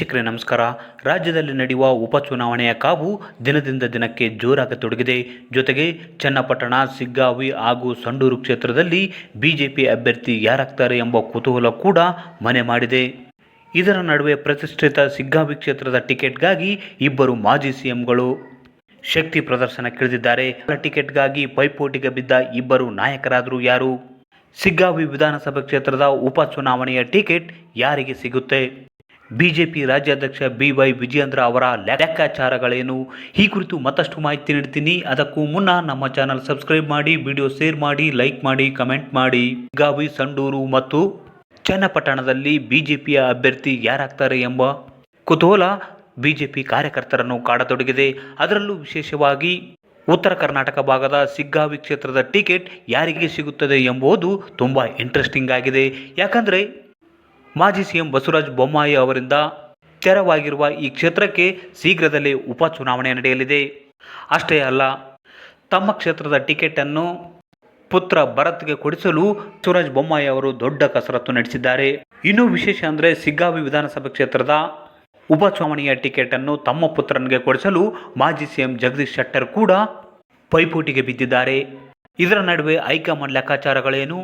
ವೀಕ್ಷಕರೇ, ನಮಸ್ಕಾರ. ರಾಜ್ಯದಲ್ಲಿ ನಡೆಯುವ ಉಪಚುನಾವಣೆಯ ಕಾವು ದಿನದಿಂದ ದಿನಕ್ಕೆ ಜೋರಾಗತೊಡಗಿದೆ ಜೊತೆಗೆ ಚನ್ನಪಟ್ಟಣ, ಸಿಗ್ಗಾವಿ ಹಾಗೂ ಸಂಡೂರು ಕ್ಷೇತ್ರದಲ್ಲಿ ಬಿಜೆಪಿ ಅಭ್ಯರ್ಥಿ ಯಾರಾಗ್ತಾರೆ ಎಂಬ ಕುತೂಹಲ ಕೂಡ ಮನೆ ಮಾಡಿದೆ. ಇದರ ನಡುವೆ ಪ್ರತಿಷ್ಠಿತ ಸಿಗ್ಗಾವಿ ಕ್ಷೇತ್ರದ ಟಿಕೆಟ್ಗಾಗಿ ಇಬ್ಬರು ಮಾಜಿ ಸಿಎಂಗಳು ಶಕ್ತಿ ಪ್ರದರ್ಶನಕ್ಕಿಳಿದಿದ್ದಾರೆ ಟಿಕೆಟ್ಗಾಗಿ ಪೈಪೋಟಿಗೆ ಬಿದ್ದ ಇಬ್ಬರು ನಾಯಕರಾದರೂ ಯಾರು? ಸಿಗ್ಗಾವಿ ವಿಧಾನಸಭಾ ಕ್ಷೇತ್ರದ ಉಪಚುನಾವಣೆಯ ಟಿಕೆಟ್ ಯಾರಿಗೆ ಸಿಗುತ್ತೆ? ಬಿಜೆಪಿ ರಾಜ್ಯಾಧ್ಯಕ್ಷ ಬಿ ವೈ ವಿಜಯೇಂದ್ರ ಅವರ ಲೆಕ್ಕಾಚಾರಗಳೇನು? ಈ ಕುರಿತು ಮತ್ತಷ್ಟು ಮಾಹಿತಿ ನೀಡ್ತೀನಿ. ಅದಕ್ಕೂ ಮುನ್ನ ನಮ್ಮ ಚಾನಲ್ ಸಬ್ಸ್ಕ್ರೈಬ್ ಮಾಡಿ, ವಿಡಿಯೋ ಶೇರ್ ಮಾಡಿ, ಲೈಕ್ ಮಾಡಿ, ಕಮೆಂಟ್ ಮಾಡಿ. ಗಾವಿ ಸಂಡೂರು ಮತ್ತು ಚನ್ನಪಟ್ಟಣದಲ್ಲಿ ಬಿಜೆಪಿಯ ಅಭ್ಯರ್ಥಿ ಯಾರಾಗ್ತಾರೆ ಎಂಬ ಕುತೂಹಲ ಬಿಜೆಪಿ ಕಾರ್ಯಕರ್ತರನ್ನು ಕಾಡತೊಡಗಿದೆ. ಅದರಲ್ಲೂ ವಿಶೇಷವಾಗಿ ಉತ್ತರ ಕರ್ನಾಟಕ ಭಾಗದ ಸಿಗ್ಗಾವಿ ಕ್ಷೇತ್ರದ ಟಿಕೆಟ್ ಯಾರಿಗೆ ಸಿಗುತ್ತದೆ ಎಂಬುದು ತುಂಬ ಇಂಟ್ರೆಸ್ಟಿಂಗ್ ಆಗಿದೆ. ಯಾಕಂದರೆ ಮಾಜಿ ಸಿಎಂ ಬಸವರಾಜ ಬೊಮ್ಮಾಯಿ ಅವರಿಂದ ತೆರವಾಗಿರುವ ಈ ಕ್ಷೇತ್ರಕ್ಕೆ ಶೀಘ್ರದಲ್ಲೇ ಉಪಚುನಾವಣೆ ನಡೆಯಲಿದೆ. ಅಷ್ಟೇ ಅಲ್ಲ, ತಮ್ಮ ಕ್ಷೇತ್ರದ ಟಿಕೆಟನ್ನು ಪುತ್ರ ಭರತ್ಗೆ ಕೊಡಿಸಲು ಬಸವರಾಜ ಬೊಮ್ಮಾಯಿ ಅವರು ದೊಡ್ಡ ಕಸರತ್ತು ನಡೆಸಿದ್ದಾರೆ. ಇನ್ನೂ ವಿಶೇಷ ಅಂದರೆ ಸಿಗ್ಗಾವಿ ವಿಧಾನಸಭಾ ಕ್ಷೇತ್ರದ ಉಪಚುನಾವಣೆಯ ಟಿಕೆಟನ್ನು ತಮ್ಮ ಪುತ್ರನಿಗೆ ಕೊಡಿಸಲು ಮಾಜಿ ಸಿಎಂ ಜಗದೀಶ್ ಶೆಟ್ಟರ್ ಕೂಡ ಪೈಪೋಟಿಗೆ ಬಿದ್ದಿದ್ದಾರೆ. ಇದರ ನಡುವೆ ಹೈಕಮಾಂಡ್ ಲೆಕ್ಕಾಚಾರಗಳೇನು?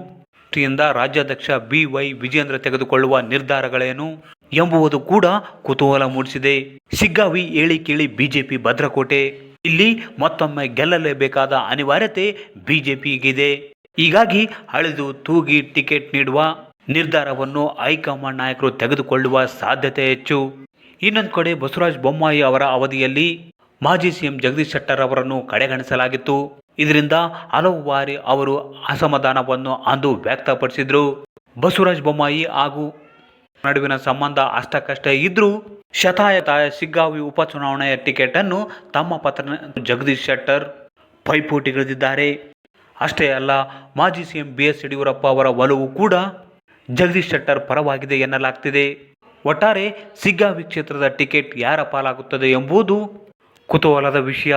ಯಿಂದ ರಾಜ್ಯಾಧ್ಯಕ್ಷ ಬಿ ವೈ ವಿಜೇಂದ್ರ ತೆಗೆದುಕೊಳ್ಳುವ ನಿರ್ಧಾರಗಳೇನು ಎಂಬುವುದು ಕೂಡ ಕುತೂಹಲ ಮೂಡಿಸಿದೆ. ಸಿಗ್ಗಾವಿ ಏಳಿ ಕೇಳಿ ಬಿಜೆಪಿ ಭದ್ರಕೋಟೆ. ಇಲ್ಲಿ ಮತ್ತೊಮ್ಮೆ ಗೆಲ್ಲಲೇಬೇಕಾದ ಅನಿವಾರ್ಯತೆ ಬಿಜೆಪಿಗಿದೆ ಹೀಗಾಗಿ ಅಳೆದು ತೂಗಿ ಟಿಕೆಟ್ ನೀಡುವ ನಿರ್ಧಾರವನ್ನು ಹೈಕಮಾಂಡ್ ನಾಯಕರು ತೆಗೆದುಕೊಳ್ಳುವ ಸಾಧ್ಯತೆ ಹೆಚ್ಚು. ಇನ್ನೊಂದು ಕಡೆ ಬಸವರಾಜ ಬೊಮ್ಮಾಯಿ ಅವರ ಅವಧಿಯಲ್ಲಿ ಮಾಜಿ ಸಿಎಂ ಜಗದೀಶ್ ಶೆಟ್ಟರ್ ಅವರನ್ನು ಕಡೆಗಣಿಸಲಾಗಿತ್ತು. ಇದರಿಂದ ಹಲವು ಬಾರಿ ಅವರು ಅಸಮಾಧಾನವನ್ನು ಅಂದು ವ್ಯಕ್ತಪಡಿಸಿದರು. ಬಸವರಾಜ ಬೊಮ್ಮಾಯಿ ಹಾಗೂ ನಡುವಿನ ಸಂಬಂಧ ಅಷ್ಟಕ್ಕಷ್ಟೇ ಇದ್ದರೂ ಶತಾಯತಾಯ ಸಿಗ್ಗಾವಿ ಉಪಚುನಾವಣೆಯ ಟಿಕೆಟ್ ಅನ್ನು ತಮ್ಮ ಪತ್ರ ಜಗದೀಶ್ ಶೆಟ್ಟರ್ ಪೈಪೋಟಿಗಿಳಿದಿದ್ದಾರೆ ಅಷ್ಟೇ ಅಲ್ಲ, ಮಾಜಿ ಸಿಎಂ ಬಿ ಎಸ್ ಯಡಿಯೂರಪ್ಪ ಅವರ ಒಲವು ಕೂಡ ಜಗದೀಶ್ ಶೆಟ್ಟರ್ ಪರವಾಗಿದೆ ಎನ್ನಲಾಗ್ತಿದೆ. ಒಟ್ಟಾರೆ ಸಿಗ್ಗಾವಿ ಕ್ಷೇತ್ರದ ಟಿಕೆಟ್ ಯಾರ ಪಾಲಾಗುತ್ತದೆ ಎಂಬುದು ಕುತೂಹಲದ ವಿಷಯ.